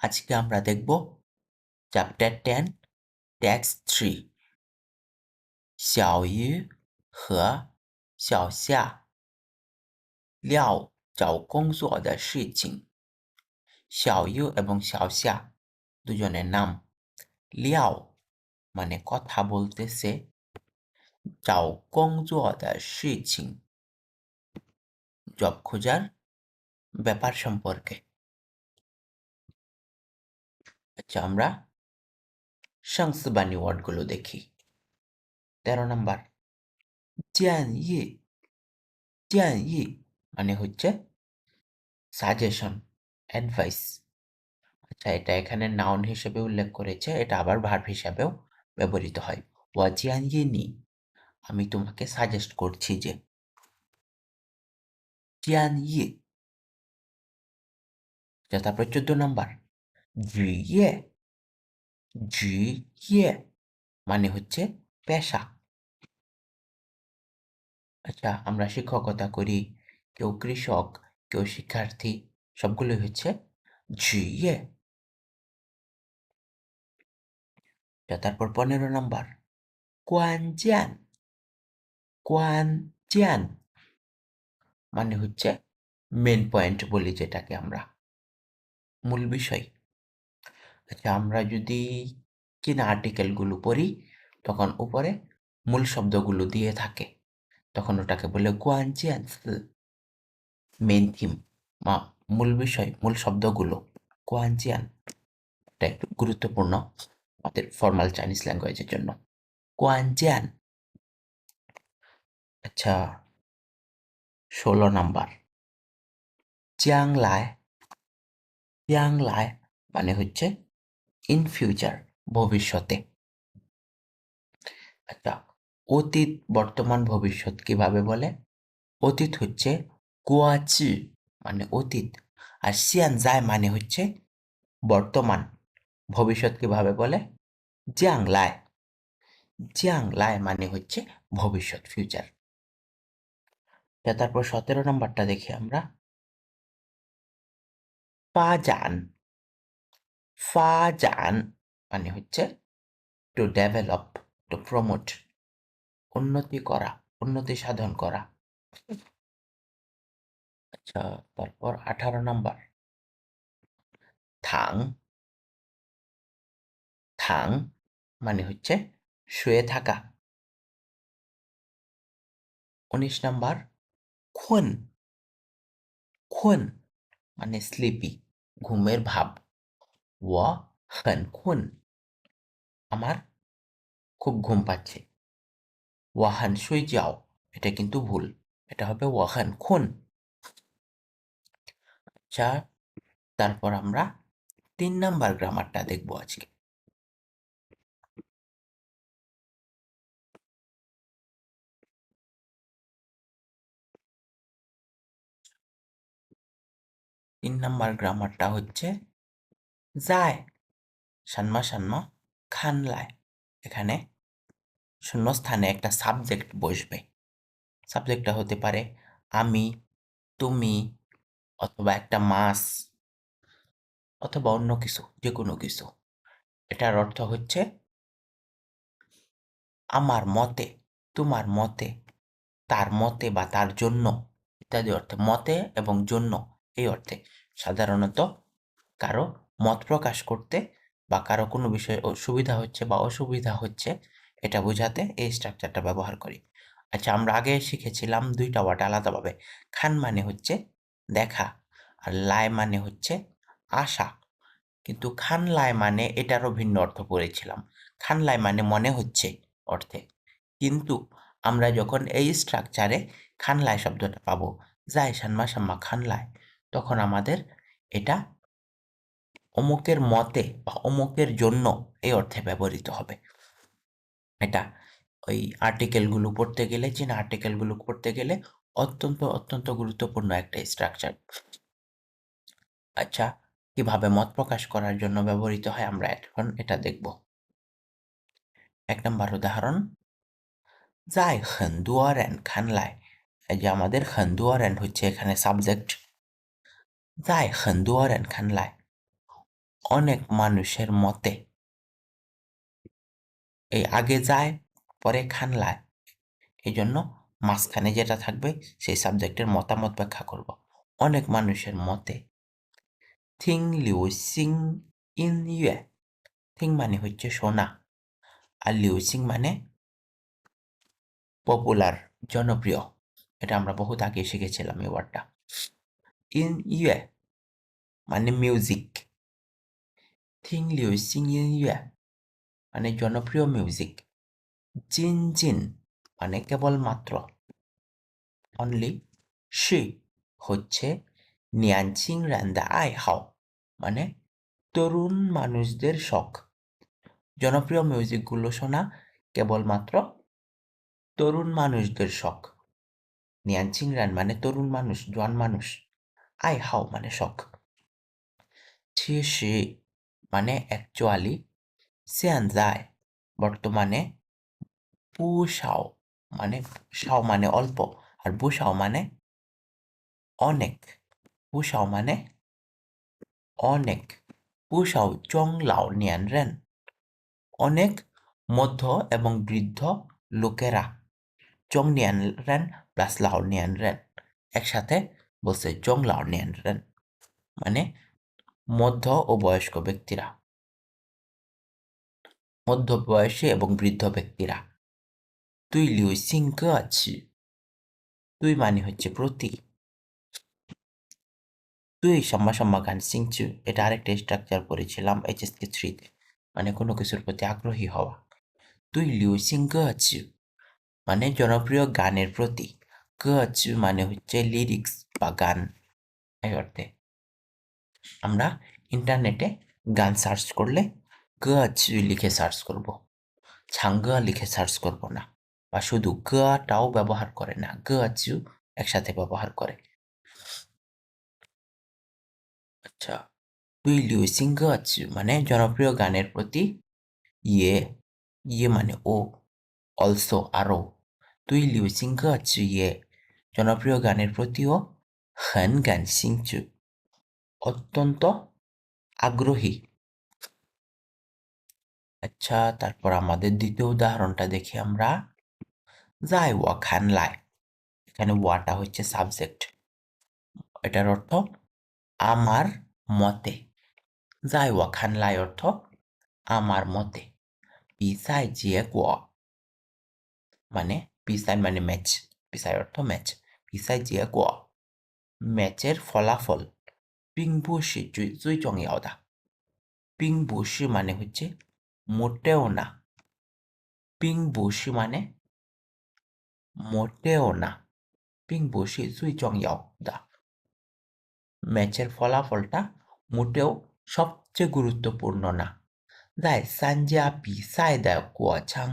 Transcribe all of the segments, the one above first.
আজকে আমরা দেখব chapter ten text three 小鱼和小夏廖找工作的事情 Xiaoyu এবং শাওশিয়া দুজনের নাম লিয়াও মানে কথা বলতেছে যাও কংজুয়াদা শিচিং জব খোঁজার ব্যাপার সম্পর্কে আচ্ছা আমরা সংস্বানী ওয়ার্ডগুলো দেখি। তেরো নম্বর। জ্ঞান ই জ্ঞান ই মানে হচ্ছে সাজেশন অ্যাডভাইস আচ্ছা এটা এখানে নাউন হিসেবে উল্লেখ করেছে, এটা আবার ভার্ব হিসাবেও ব্যবহৃত হয়। ওয়াজিয়ান নি, আমি তোমাকে সাজেস্ট করছি যে জিয়ান ই আচ্ছা তারপর চোদ্দ নম্বর। জি ইয়ে জি ইয়ে মানে হচ্ছে পেশা। আচ্ছা আমরা শিক্ষকতা করি, কেউ কৃষক, কেউ শিক্ষার্থী, সবগুলোই হচ্ছে ঝিয়ে। তারপর পনেরো নম্বর। কোয়ান জ্যান কোয়ান মানে হচ্ছে মেন পয়েন্ট বলি যেটাকে আমরা। মূল বিষয়। আচ্ছা আমরা যদি কিনা আর্টিকেলগুলো পড়ি, তখন উপরে মূল শব্দগুলো দিয়ে থাকে। তখন ওটাকে বলে কোয়ানচিয়ান্স মেন থিম বা মূল বিষয়, মূল শব্দগুলো কোয়ানচিয়ান এটা একটু গুরুত্বপূর্ণ আমাদের ফর্মাল চাইনিজ ল্যাঙ্গুয়েজের জন্য। কোয়ানচিয়ান আচ্ছা ষোলো নাম্বার চিয়াংলায় চিয়াংলায় মানে হচ্ছে ইন ফিউচার ভবিষ্যতে। আচ্ছা অতীত, বর্তমান, ভবিষ্যৎ কীভাবে বলে? অতীত হচ্ছে কুয়াচি মানে অতীত। আর সিয়ান যায় মানে হচ্ছে বর্তমান, ভবিষ্যৎ কীভাবে বলে? জিয়াং লায় জিয়াং লায় মানে হচ্ছে ভবিষ্যৎ ফিউচার তারপর সতেরো নম্বরটা দেখি আমরা। ফাজান মানে হচ্ছে টু ডেভেলপ টু প্রমোট উন্নতি করা, উন্নতি সাধন করা। আচ্ছা তারপর আঠারো নম্বর। থাং থাং মানে হচ্ছে শুয়ে থাকা। উনিশ নম্বর, খুন খুন মানে স্লিপি ঘুমের ভাব। ও হন খুন আমার খুব ঘুম পাচ্ছে। ওয়াহান শুই যাও এটা কিন্তু ভুল। এটা হবে ওয়াহান খুন আচ্ছা তারপর আমরা তিন নাম্বার গ্রামারটা দেখব আজকে। তিন নাম্বার গ্রামারটা হচ্ছে যায়। সানমা সানমা খানলায় এখানে শূন্যস্থানে একটা সাবজেক্ট বসবে। সাবজেক্টটা হতে পারে আমি, তুমি, অথবা একটা মাস, অথবা অন্য কিছু যে কোনো কিছু। এটার অর্থ হচ্ছে আমার মতে, তোমার মতে, তার মতে বা তার জন্য। ইত্যাদি অর্থে মতে এবং জন্য, এই অর্থে। সাধারণত কারও মত প্রকাশ করতে বা কারও কোনো বিষয়ে সুবিধা হচ্ছে বা অসুবিধা হচ্ছে, এটা বোঝাতে এই স্ট্রাকচারটা ব্যবহার করি। আচ্ছা আমরা আগে শিখেছিলাম দুইটা ওয়ার্ড আলাদাভাবে। খান মানে হচ্ছে দেখা আর লায় মানে হচ্ছে আশা। কিন্তু খান লায় মানে এটারও ভিন্ন অর্থ পড়েছিলাম। খান লায় মানে মনে হচ্ছে অর্থে। কিন্তু আমরা যখন এই স্ট্রাকচারে খানলাই শব্দটা পাবো সান্মা সাম্মা খানলাই তখন আমাদের এটা অমুকের মতে বা অমুকের জন্য এই অর্থে ব্যবহৃত হবে। এটা ওই আর্টিকেলগুলো পড়তে গেলে চীনা আর্টিকেলগুলো পড়তে গেলে অত্যন্ত অত্যন্ত গুরুত্বপূর্ণ একটা স্ট্রাকচার আচ্ছা কীভাবে মত প্রকাশ করার জন্য ব্যবহৃত হয় আমরা এখন এটা দেখব। এক নম্বর উদাহরণ। যাই হেন্দুয়ারেন খানলাই এই যে আমাদের হেন্দুয়ারেন হচ্ছে এখানে সাবজেক্ট যাই হেন্দুয়ারেন খানলাই অনেক মানুষের মতে। এই আগে যায়, পরে খানলায় এই জন্য মাঝখানে যেটা থাকবে, সেই সাবজেক্টের মতামত ব্যাখ্যা করব। অনেক মানুষের মতে, থিং লিউ সিং ইন ইয়ে থিং মানে হচ্ছে সোনা। আর লিউ সিং মানে পপুলার জনপ্রিয়। এটা আমরা বহুত আগে শিখেছিলাম এই ওয়ার্ডটা ইন ইয়ে মানে মিউজিক থিং লিউ সিং ইন ইয়ে মানে জনপ্রিয় মিউজিক জিন জিন মানে কেবলমাত্র অনলি সি হচ্ছে নিয়ানচিং রান্দা আই হাও মানে তরুণ মানুষদের শখ। জনপ্রিয় মিউজিকগুলো শোনা কেবলমাত্র তরুণ মানুষদের শখ। নিয়ানচিং রান মানে তরুণ মানুষ, জোয়ান মানুষ। আই হাও মানে শখ। সে মানে অ্যাকচুয়ালি যায় বর্তমানে পুষাও মানে সাও মানে অল্প, আর বুসাও মানে অনেক পুষাও মানে অনেক পুষাও চং লাও নিয়ান রেন অনেক মধ্য এবং বৃদ্ধ লোকেরা চং নিয়ান রেন প্লাস লাও নিয়ান রেন একসাথে বলছে চং লাও নিয়ান রেন মানে মধ্য ও বয়স্ক ব্যক্তিরা। মধ্য বয়সে এবং বৃদ্ধ ব্যক্তিরা। তুই লিউ সিং আছি তুই মানে হচ্ছে প্রতি তুই সম্মা সম্মা গান সিংচু এটা আরেকটা স্ট্রাকচার পড়েছিলাম এইচএসকে থ্রিতে। মানে কোনো কিছুর প্রতি আগ্রহী হওয়া। তুই লিউ সিং আছি মানে জনপ্রিয় গানের প্রতি আছি মানে হচ্ছে লিরিক্স বা গান। এই অর্থে। আমরা ইন্টারনেটে গান সার্চ করলে আছি লিখে সার্চ করব। ছাঙ্গা লিখে সার্চ করব না। বা শুধু গাটাও ব্যবহার করে না আচু একসাথে ব্যবহার করে। আচ্ছা তুই লিউ সিং আচু মানে জনপ্রিয় গানের প্রতি ইয়ে ইয়ে মানে ও অলসো আরও। তুই লিউ সিং আচু ইয়ে জনপ্রিয় গানের প্রতিও হন গান সিংচু অত্যন্ত আগ্রহী। আচ্ছা তারপর আমাদের দ্বিতীয় উদাহরণটা দেখি আমরা। যাই ওয়া খান লাই এখানে ওয়াটা হচ্ছে সাবজেক্ট। এটার অর্থ আমার মতে। যাই ওয়া খান লাই অর্থ আমার মতে। পিসাই জিয়ে কোয়া। মানে পিসাই মানে ম্যাচ। পিসাই অর্থ ম্যাচ। পিসাই জিয়ে কোয়া। ম্যাচের ফলাফল। পিংবুশি জুই জংয়াওদা পিংবুশি মানে হচ্ছে মোটেও না পিংবুশি মানে মোটেও না পিংবুশি জুই ম্যাচের ফলাফলটা মোটেও সবচেয়ে গুরুত্বপূর্ণ না যাই সানজা বিসাই দা কুয়াছাং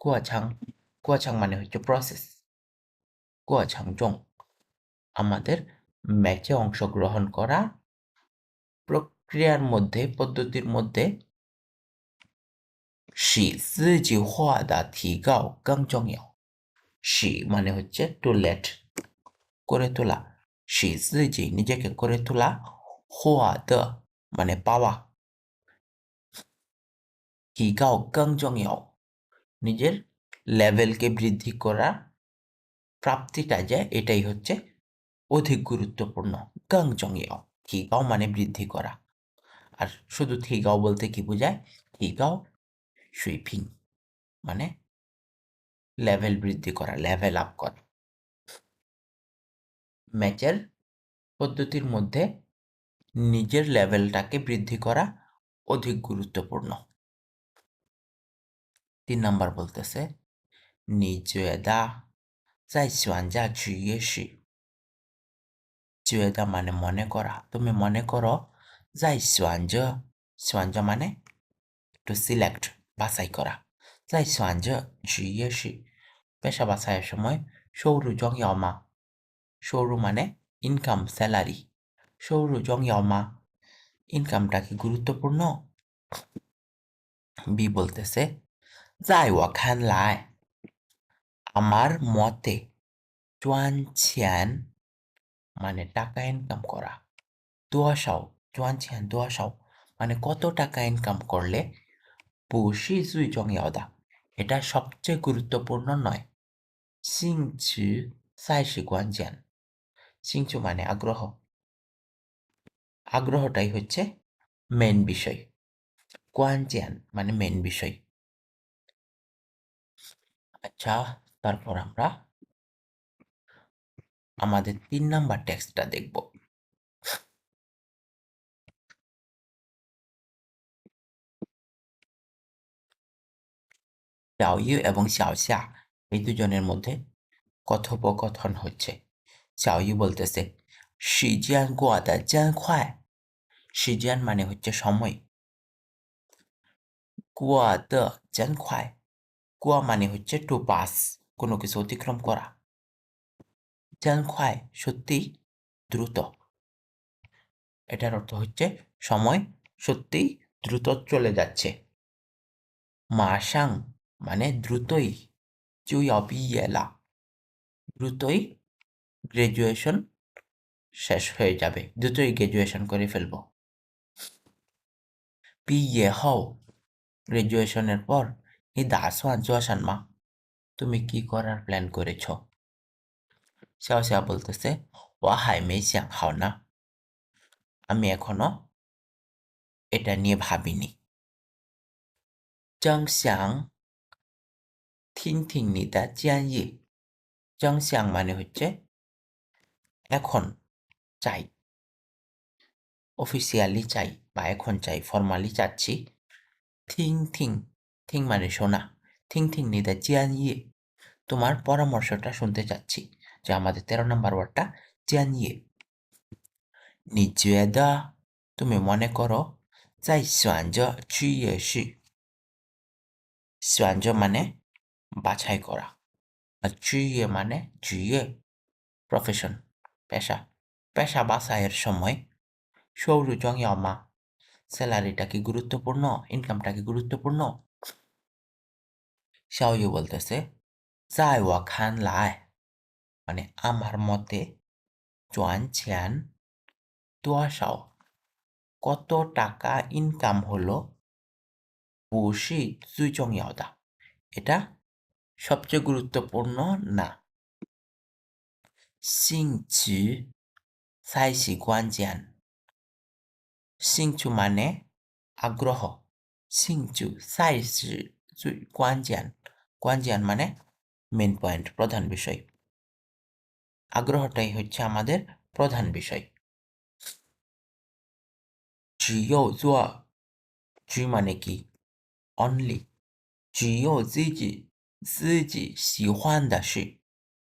কুয়াছাং কুয়াছাং মানে হচ্ছে প্রসেস কুয়াছাং জং আমাদের ম্যাচে অংশগ্রহণ করা প্রক্রিয়ার মধ্যে, পদ্ধতির মধ্যে সি সিজি হওয়া দা, থি, গাও গাংচং সি মানে হচ্ছে টু লেট করে তোলা। সি সিজি নিজেকে করে তোলা। হওয়া দ মানে পাওয়া। কি গাও গাংচং নিজের লেভেলকে বৃদ্ধি করা প্রাপ্তিটা যে এটাই হচ্ছে অধিক গুরুত্বপূর্ণ। গাং জংয়াও থিগাও মানে বৃদ্ধি করা। আর শুধু থিগাও বলতে কি বোঝায়? থিগাও সুইপিং মানে লেভেল বৃদ্ধি করা, লেভেল আপ করা। ম্যাচের পদ্ধতির মধ্যে নিজের লেভেলটাকে বৃদ্ধি করা অধিক গুরুত্বপূর্ণ। তিন নাম্বার বলতেছে নিজেদা যাই সোয়ানজা চুইয়েসি জুয়েদা মানে মনে করা তুমি মনে করো যাই সোয়ানজ সোয়ানজ মানে টু সিলেক্ট বাছাই করা যাই সোয়ানজ চুইয়েসি পেশা বাছাইয়ের সময় সৌরু জং মা সৌরু মানে ইনকাম স্যালারি সৌরু জং মা ইনকামটা কি গুরুত্বপূর্ণ বি বলতেছে যাই ওয়াখান লাই আমার মতে চুয়ান ছিয়ান মানে টাকা ইনকাম করা। দোয়াশাও চুয়ান ছিয়ান, দোয়াশাও মানে কত টাকা ইনকাম করলে? বুশি জুই জংয়াওদা এটা সবচেয়ে গুরুত্বপূর্ণ নয়। সিং সিংচু সাইশি গুয়ানজিয়ান সিংচু মানে আগ্রহ। আগ্রহটাই হচ্ছে মেন বিষয়। কোয়ানজিয়ান মানে মেন বিষয়। আচ্ছা তারপর আমরা আমাদের তিন নাম্বার টেক্সটটা দেখব। ইউ এবং xiaoxia এই দুজনের মধ্যে কথোপকথন হচ্ছে। ইউ বলতেছে সিজিয়ান গোয়াদা জান খায় সিজিয়ান মানে হচ্ছে সময়। গোয়াদা জান খায় গোয়া মানে হচ্ছে টু পাস, কোনো কিছু অতিক্রম করা। জান খায় সত্যি দ্রুত। এটার অর্থ হচ্ছে সময় সত্যিই দ্রুত চলে যাচ্ছে। মাসাং মানে দ্রুতই চুইয়বিয়েলা দ্রুতই গ্রাজুয়েশন শেষ হয়ে যাবে, দ্রুতই গ্রাজুয়েশন করে ফেলব। বিয়ে হও গ্রাজুয়েশনের পর এই দাসওয়ান জোয়াসান মা, তুমি কি করার প্ল্যান করেছ? শ্যাও শ্যাও বলতেছে ওয়া হাই মেশিয়াং খাও না আমি এখনও এটা নিয়ে ভাবিনি চং শ্যাং থিং থিং নিদা জিয়ান ইয়ে চং শ্যাং মানে হচ্ছে এখন চাই অফিসিয়ালি চাই বা এখন চাই ফর্মালি চাচ্ছি থিং থিং থিং মানে শোনা থিং থিং নিদা জিয়ান ইয়ে তোমার পরামর্শটা শুনতে চাচ্ছি যে আমাদের তেরো নম্বর ওয়ার্ডটা জানিয়ে। নিজে দা তুমি মনে করো, যাই সাঞ্জ চুইয়েছি সঞ্জ মানে বাছাই করা। আর চুইয়ে মানে চুইয়ে প্রফেশন পেশা। পেশা বাছাইয়ের সময় সৌরু জঙ্গে অমা। স্যালারিটা কি গুরুত্বপূর্ণ? ইনকামটা কি গুরুত্বপূর্ণ? সাউজি বলতেছে যাই ওয়া খান লায় মানে আমার মতে জোয়ান ছিয়ান দোয়াশাও কত টাকা ইনকাম হলো বসি জুই জংয়াওদা এটা সবচেয়ে গুরুত্বপূর্ণ না। সিংচু, সাইসি, গুয়ানজিয়ান। সিংচু মানে আগ্রহ। সিংচু, সাইসি গুয়ানজিয়ান। গুয়ানজিয়ান মানে মেন পয়েন্ট প্রধান বিষয়। আগ্রহটাই হচ্ছে আমাদের প্রধান বিষয়। জিও জুয়া, জি মানে কি? অনলি। জিও জিজি সিজি সিহান দাসী।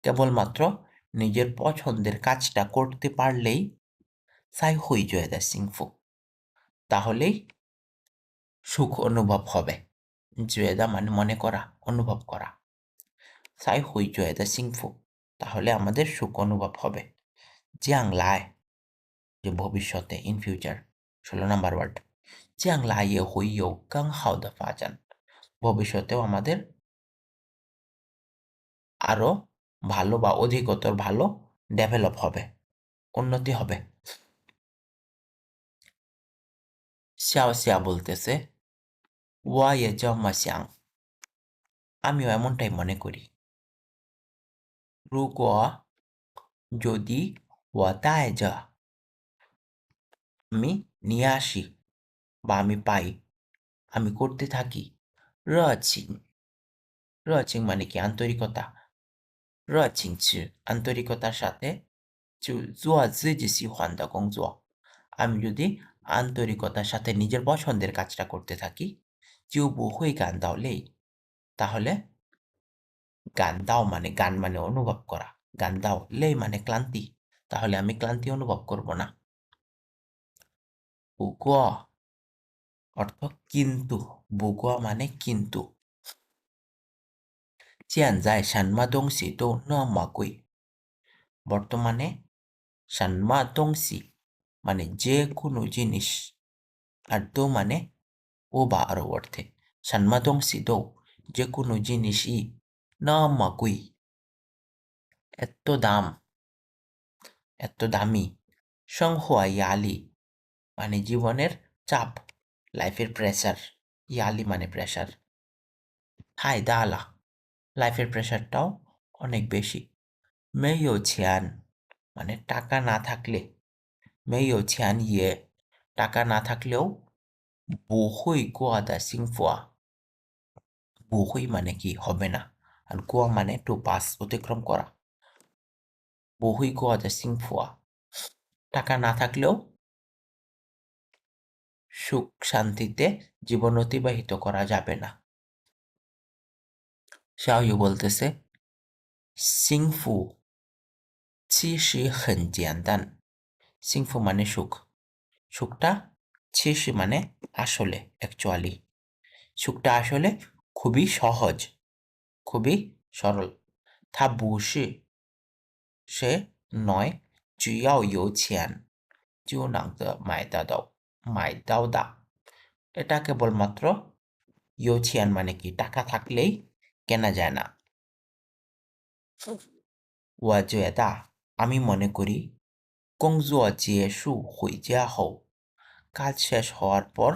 কেবলমাত্র নিজের পছন্দের কাজটা করতে পারলেই সাই হই জয়দা সিংফু। তাহলেই সুখ অনুভব হবে। জয়েদা মানে মনে করা, অনুভব করা। সাই হই জয়দা সিংফু। তাহলে আমাদের সুখ অনুভব হবে। জিয়াং লাই যে ভবিষ্যতে ইন ফিউচার ষোলো নাম্বার ওয়ার্ড জিয়াং লাই এ হুই ইউ গাং হাও দা ফাজান ভবিষ্যতেও আমাদের আরও ভালো বা অধিকতর ভালো ডেভেলপ হবে, উন্নতি হবে। xiao xia বলতেছে ওয়া ইয়ে জম্মা xiang আমিও এমনটাই মনে করি। রুগ যদি ওয়া দায় যা আমি নিয়ে আসি বা আমি পাই আমি করতে থাকি রচিং রচিং মানে কি আন্তরিকতা রচিং আন্তরিকতার সাথে 就做自己喜欢的工作 আমি যদি আন্তরিকতার সাথে নিজের পছন্দের কাজটা করতে থাকি 就不会感到累 তাহলে গান দাও মানে গান মানে অনুভব করা। গান্দাও লেই মানে ক্লান্তি। তাহলে আমি ক্লান্তি অনুভব করব না। বুগুয়া অর্থ কিন্তু বুগুয়া মানে কিন্তু। চিয়ান যায় সানমা দংসি, তো নামাকুই বর্তমানে সানমা দংসি মানে যে কোনো জিনিস, আর দো মানে ও বা আরও অর্থে। সানমা দংসি দৌ, যে কোনো জিনিসই না মাকুই এত দাম। এত দামি। সংহুয়া ইয়ালি মানে জীবনের চাপ। লাইফের প্রেশার ইয়ালি মানে প্রেশার হাই দালা। লাইফের প্রেশারটাও অনেক বেশি। মেয়ো ছিয়ান মানে টাকা না থাকলে। মেয়ো ছিয়ান ইয়ে। টাকা না থাকলেও বুহুই গোয়া দা সিংফুয়া। বুহুই মানে কি? হবে না। আর গোয়া মানে টু পাস অতিক্রম করা। বহুই গোয়া দা সিংফুয়া টাকা না থাকলেও সুখ শান্তিতে জীবন অতিবাহিত করা যাবে না। শাহয়ু বলতেছে, সিংফু চিশি হেন জিয়ানদান সিংফু মানে সুখ। সুখটা ছিসি মানে আসলে অ্যাকচুয়ালি সুখটা আসলে খুবই সহজ। খুবই সরল। থা বুসি সে নয় জুয়াও ইউ ছিয়ান। জিও নাংদ মায়দা দাও। মায়দাও দা। এটা কেবলমাত্র ইউ ছিয়ান মানে কি? টাকা থাকলেই কেনা যায় না। ওয়াজুয়েদা আমি মনে করি কংজুয়া জিয়েসু হইজা হও। কাজ শেষ হওয়ার পর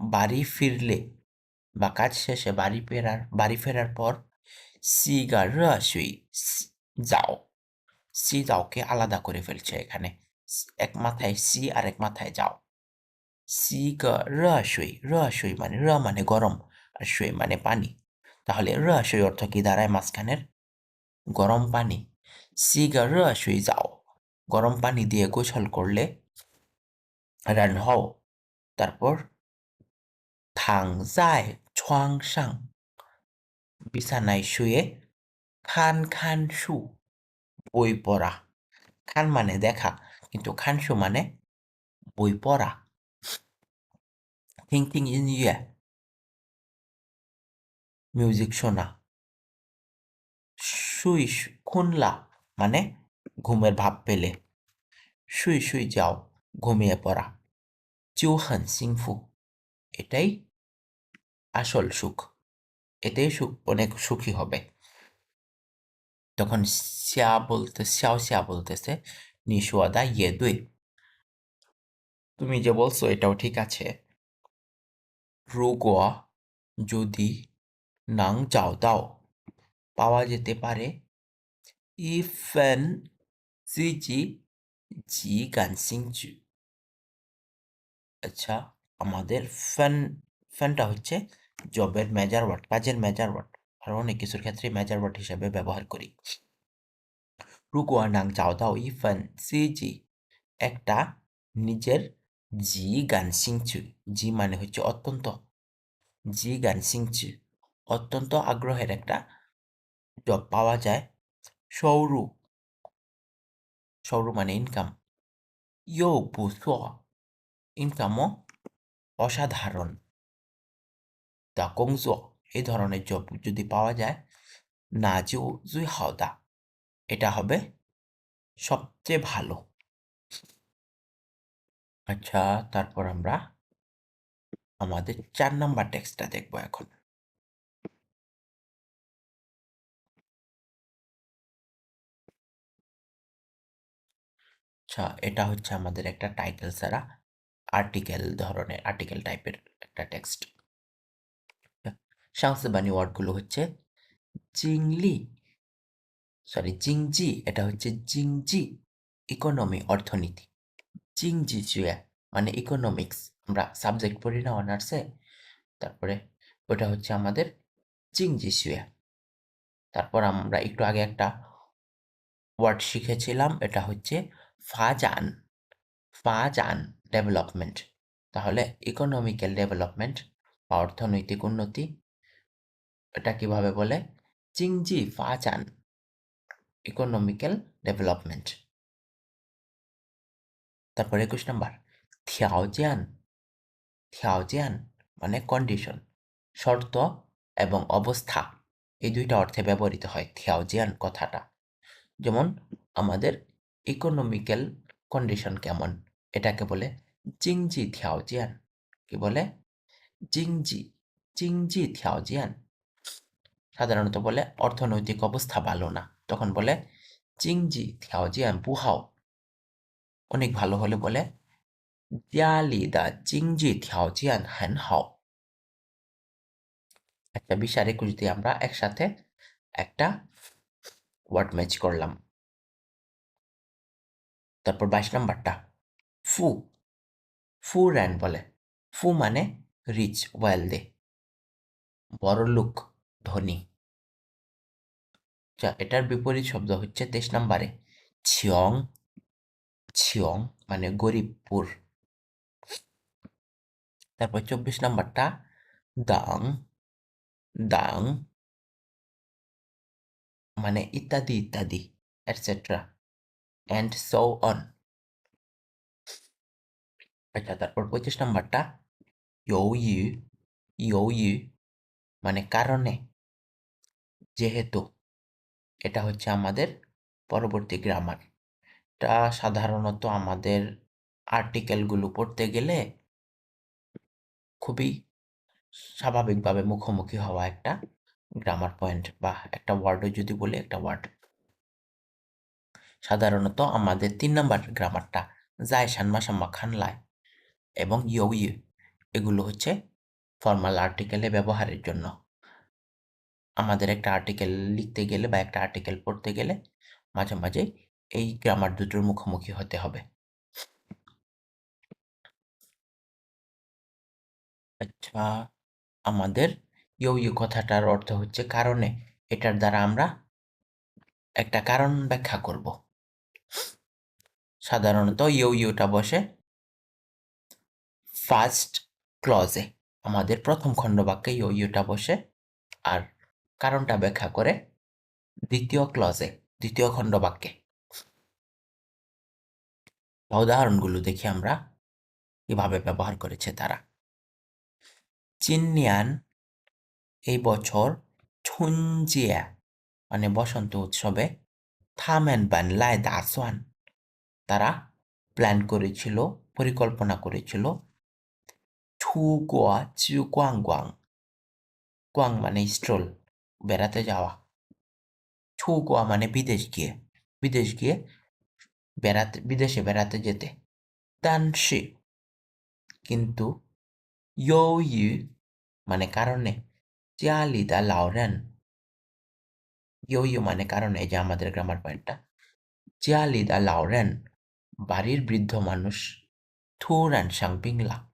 বাড়ি ফিরলে বা কাজ শেষে বাড়ি ফেরার বাড়ি ফেরার পর সিগা রসুই যাও। সি যাওকে আলাদা করে ফেলছে এখানে। এক মাথায় সি আর এক মাথায় যাও। সি গা রসুই রসুই মানে র মানে গরম আর সুই মানে পানি। তাহলে র রসুই অর্থ কি? দাঁড়ায় মাঝখানের। গরম পানি। সি গা রসুই যাও। গরম পানি দিয়ে গোসল করলে রান হও। তারপর থাং যায়। সাং বিছানায় শুয়ে খান খান শু বই পড়া। খান মানে দেখা, কিন্তু খানসু মানে বই পড়া। থিং থিং ইন ইয়ে। মিউজিক শোনা। শুই খুনলা মানে ঘুমের ভাব পেলে। শুই শুই যাও, ঘুমিয়ে পড়া। চিউ হান সিংফু। এটাই আসল সুখ। এতেই সুখ, অনেক সুখী হবে। তখন শ্যা বলতে, শ্যাও শ্যা বলতেছে নিশুয়াদা ইয়ে দুই। তুমি যে বলছো, এটাও ঠিক আছে। রুগোয়া যদি নাং যাও দাও। পাওয়া যেতে পারে। ইফেন জিজি জি গান সিংচু আচ্ছা আমাদের ফ্যান ফ্যানটা হচ্ছে জবের মেজার ওয়ার্ড কাজের মেজার ওয়ার্ড আর অনেক কিছুর ক্ষেত্রে মেজার ওয়ার্ড হিসেবে ব্যবহার করি। রুগুয়া নাং যাও দাও ই ফ্যান সি জি একটা নিজের জি গান সিংচু জি মানে হচ্ছে অত্যন্ত। জি গান সিংচু অত্যন্ত আগ্রহের একটা জব পাওয়া যায়। সৌরু। সৌরু মানে ইনকাম ইউ বুসো ইনকামও অসাধারণ। দা কংজো এই ধরনের জব যদি পাওয়া যায় না জিউ জুই হাওদা এটা হবে সবচেয়ে ভালো আচ্ছা তারপর আমরা আমাদের চার নাম্বার টেক্সটটা দেখব এখন। আচ্ছা এটা হচ্ছে আমাদের একটা টাইটেল ছাড়া আর্টিকেল ধরনের আর্টিকেল টাইপের একটা টেক্সট সাংসবাণী ওয়ার্ডগুলো হচ্ছে চিংলি সরি জিংজি এটা হচ্ছে জিংজি ইকোনমি অর্থনীতি। জিংজি চুয়া মানে ইকোনমিক্স আমরা সাবজেক্ট পড়ি না অনার্সে তারপরে ওটা হচ্ছে আমাদের জিংজি চুয়া তারপর আমরা একটু আগে একটা ওয়ার্ড শিখেছিলাম, এটা হচ্ছে ফাজান ফাজান ডেভেলপমেন্ট তাহলে ইকোনমিক্যাল ডেভেলপমেন্ট বা অর্থনৈতিক উন্নতি এটা কীভাবে বলে? চিংজি ফাজান ইকোনমিক্যাল ডেভেলপমেন্ট তারপরে একুশ নাম্বার, থিয়াওজিয়ান থিয়াওজিয়ান মানে কন্ডিশন শর্ত এবং অবস্থা। এই দুইটা অর্থে ব্যবহৃত হয় থিয়াওজিয়ান কথাটা। যেমন, আমাদের ইকোনমিক্যাল কন্ডিশন কেমন? এটাকে বলে জিংজি থিয়াওজিয়ান। কি বলে? জিংজি জিংজি থিয়াওজিয়ান। সাধারণত বলে অর্থনৈতিক অবস্থা ভালো না। তখন বলে, চিংজি থিয়াওজি আর বুহাও অনেক ভালো হলে বলে জিয়ালি দা চিংজি থিয়াওজি অ্যান্ড হ্যান হাও একটা বিশ আর একুশ দিয়ে আমরা একসাথে একটা ওয়ার্ড ম্যাচ করলাম। তারপর বাইশ নম্বরটা, ফু। ফু র্যান বলে। ফু মানে রিচ ওয়েলদি বড়লোক, ধনী। এটার বিপরীত শব্দ হচ্ছে তেইশ নাম্বারে। ছিয়ং ছিয়ং মানে গরিবপুর। তারপর চব্বিশ নাম্বারটা, দাং দাং মানে ইত্যাদি ইত্যাদি এটসেট্রা অ্যান্ড সো অন আচ্ছা তারপর পঁচিশ নাম্বারটা ইউ ইউ মানে কারণে, যেহেতু। এটা হচ্ছে আমাদের পরবর্তী গ্রামার এটা সাধারণত আমাদের আর্টিকেলগুলো পড়তে গেলে খুবই স্বাভাবিকভাবে মুখোমুখি হওয়া একটা গ্রামার পয়েন্ট বা একটা ওয়ার্ডও যদি বলি একটা ওয়ার্ড সাধারণত আমাদের তিন নম্বর গ্রামারটা যায় সানমা সাম্মা খানলায় এবং ইউ, এগুলো হচ্ছে ফর্মাল আর্টিকেলে ব্যবহারের জন্য। আমাদের একটা আর্টিকেল লিখতে গেলে বা একটা আর্টিকেল পড়তে গেলে মাঝে মাঝে এই গ্রামার দুটোর মুখোমুখি হতে হবে। আচ্ছা আমাদের ইউ ইউ কথাটার অর্থ হচ্ছে কারণে। এটার দ্বারা আমরা একটা কারণ ব্যাখ্যা করব। সাধারণত ইউ ইউটা বসে ফার্স্ট ক্লজে আমাদের প্রথম খণ্ডবাক্যে ইউ ইউটা বসে আর কারণটা ব্যাখ্যা করে দ্বিতীয় ক্লজে দ্বিতীয় খণ্ড খণ্ডবাক্যে উদাহরণগুলো দেখি আমরা কীভাবে ব্যবহার করেছে তারা। চিনিয়ান এই বছর ছুনজিয়া মানে বসন্ত উৎসবে থামেন বান লাই দাসওয়ান তারা প্ল্যান করেছিল, পরিকল্পনা করেছিল ছুগুয়া চু কোয়াং কোয়াং কোয়াং মানে স্ট্রোল। বেড়াতে যাওয়া। ছুগুয়া মানে বিদেশ গিয়ে বিদেশ গিয়ে বেড়াতে, বিদেশে বেড়াতে যেতে। তানসি। কিন্তু ইউ মানে কারণে, চিয়ালিদা লাউরেন ইউ ইউ মানে কারণে, এই যে আমাদের গ্রামার পয়েন্টটা চিয়ালিদা লাউরেন বাড়ির বৃদ্ধ মানুষ থুরান সাংপিংলা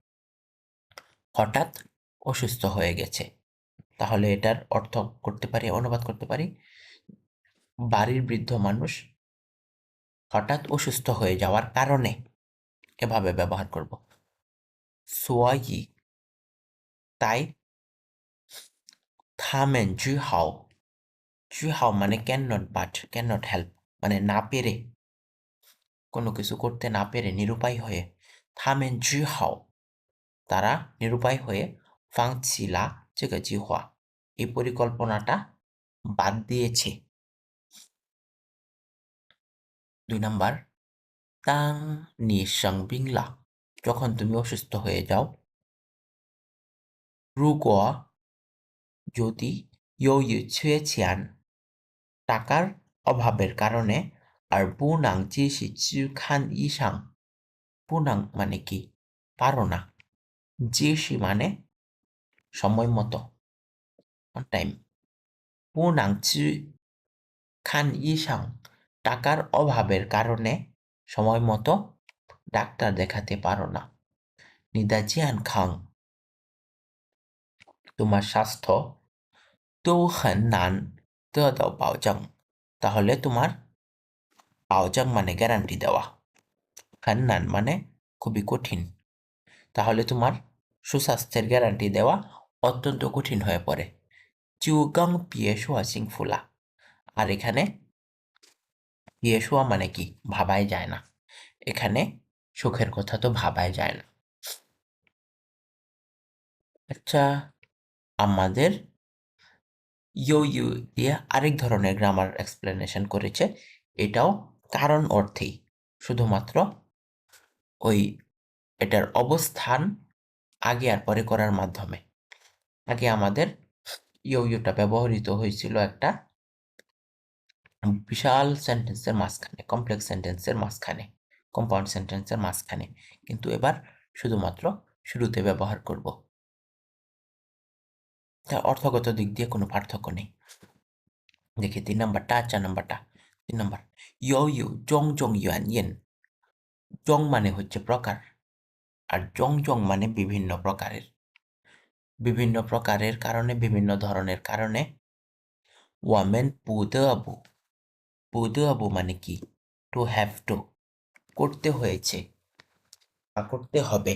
হঠাৎ অসুস্থ হয়ে গেছে। তাহলে এটার অর্থ করতে পারি, অনুবাদ করতে পারি। বাড়ির বৃদ্ধ মানুষ হঠাৎ অসুস্থ হয়ে যাওয়ার কারণে এভাবে ব্যবহার করব। সোয়াই তাই থামেন জু হাও জু হাও মানে can not but can not help মানে না পেরে, কোনো কিছু করতে না পেরে নিরুপায় হয়ে। থামেন জু হাও তারা নিরুপায় হয়ে ফাংছিলা চেকে জিহা এই পরিকল্পনাটা বাদ দিয়েছে। দুই নাম্বার, তাং নি বিংলা। যখন তুমি অসুস্থ হয়ে যাও রুগো যদি ইউ ইউ ছিয়ান টাকার অভাবের কারণে আর বুনাং জিসি চু খান ইসাং বুনাং মানে কি? পারো না। জিসি মানে সময় মতো। অন টাইম চু খান ইসাং টাকার অভাবের কারণে সময় মতো ডাক্তার দেখাতে পারো না। নিদাজিয়ান খাং তোমার স্বাস্থ্য তো হন নান দাও পাওজাং। তাহলে তোমার পাওজাং মানে গ্যারান্টি দেওয়া। হন নান মানে খুবই কঠিন। তাহলে তোমার সুস্বাস্থ্যের গ্যারান্টি দেওয়া অত্যন্ত কঠিন হয়ে পড়ে। চিউগাং পিয়েশুয়া সিংফুলা। আর এখানে পিয়েশুয়া মানে কি? ভাবাই যায় না। এখানে সুখের কথা তো ভাবাই যায় না। আচ্ছা আমাদের ইউ ইউ দিয়ে আরেক ধরনের গ্রামার এক্সপ্লেনেশন করেছে। এটাও কারণ অর্থেই। শুধুমাত্র ওই এটার অবস্থান আগে আর পরে করার মাধ্যমে। আগে আমাদের ইউ ইউটা ব্যবহৃত হয়েছিল একটা বিশাল সেন্টেন্সের মাঝখানে কমপ্লেক্স সেন্টেন্সের মাঝখানে কম্পাউন্ড সেন্টেন্সের মাঝখানে। কিন্তু এবার শুধুমাত্র শুরুতে ব্যবহার করব। তার অর্থগত দিক দিয়ে কোনো পার্থক্য নেই। দেখি, তিন নাম্বারটা, চার নাম্বারটা, তিন নাম্বার। ইয় ইউ জং জং ইয়ান ইয়েন। জং মানে হচ্ছে প্রকার, আর জং জং মানে বিভিন্ন প্রকারের। বিভিন্ন প্রকারের কারণে, বিভিন্ন ধরনের কারণে। ওয়ামেন পুদবু পুদবু মানে কি? টু হ্যাভ টু করতে হয়েছে। বা করতে হবে,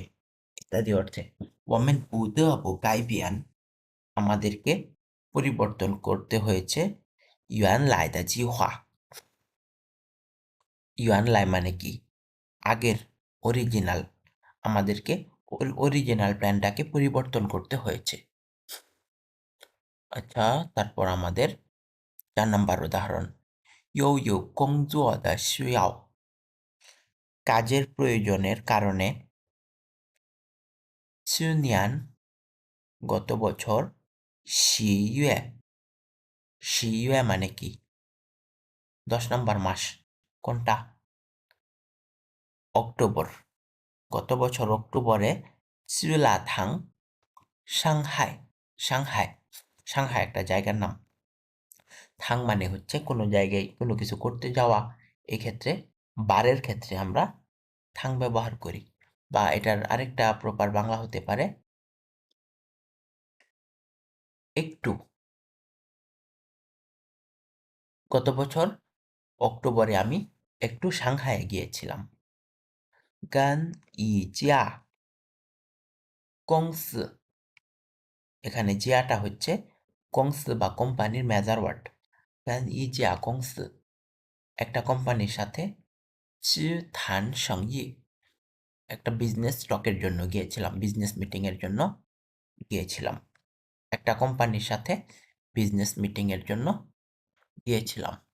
ইত্যাদি অর্থে। ওয়ামেন পুদবু গাইবিয়ান। আমাদেরকে পরিবর্তন করতে হয়েছে। ইউয়ান লাই দা জিহ্বা ইউয়ান লাই মানে কি? আগের অরিজিনাল আমাদেরকে অরিজিনাল প্ল্যানটাকে পরিবর্তন করতে হয়েছে। আচ্ছা তারপর আমাদের চার নাম্বার উদাহরণ। ইউ ইউ কংজুয়া দা শুয়াও। কাজের প্রয়োজনের কারণে সুনিয়ান গত বছর শিয়ে শিয়ে মানে কি? দশ নম্বর মাস কোনটা? অক্টোবর। গত বছর অক্টোবরে চিলাথাং সাংহাই সাংহাই সাংহাই একটা জায়গার নাম। থাং মানে হচ্ছে কোনো জায়গায় কোনো কিছু করতে যাওয়া। এক্ষেত্রে বারের ক্ষেত্রে আমরা থাং ব্যবহার করি বা এটার আরেকটা প্রপার বাংলা হতে পারে একটু। গত বছর অক্টোবরে আমি একটু সাংহাইয়ে গিয়েছিলাম। গান ই জিয়া কংস এখানে জিয়াটা হচ্ছে কংস বা কোম্পানির মেজার ওয়ার্ড গান ই জিয়া কংস একটা কোম্পানির সাথে চি থান সঙ্গী একটা বিজনেস স্টকের জন্য গিয়েছিলাম বিজনেস মিটিংয়ের জন্য গিয়েছিলাম। একটা কোম্পানির সাথে বিজনেস মিটিংয়ের জন্য গিয়েছিলাম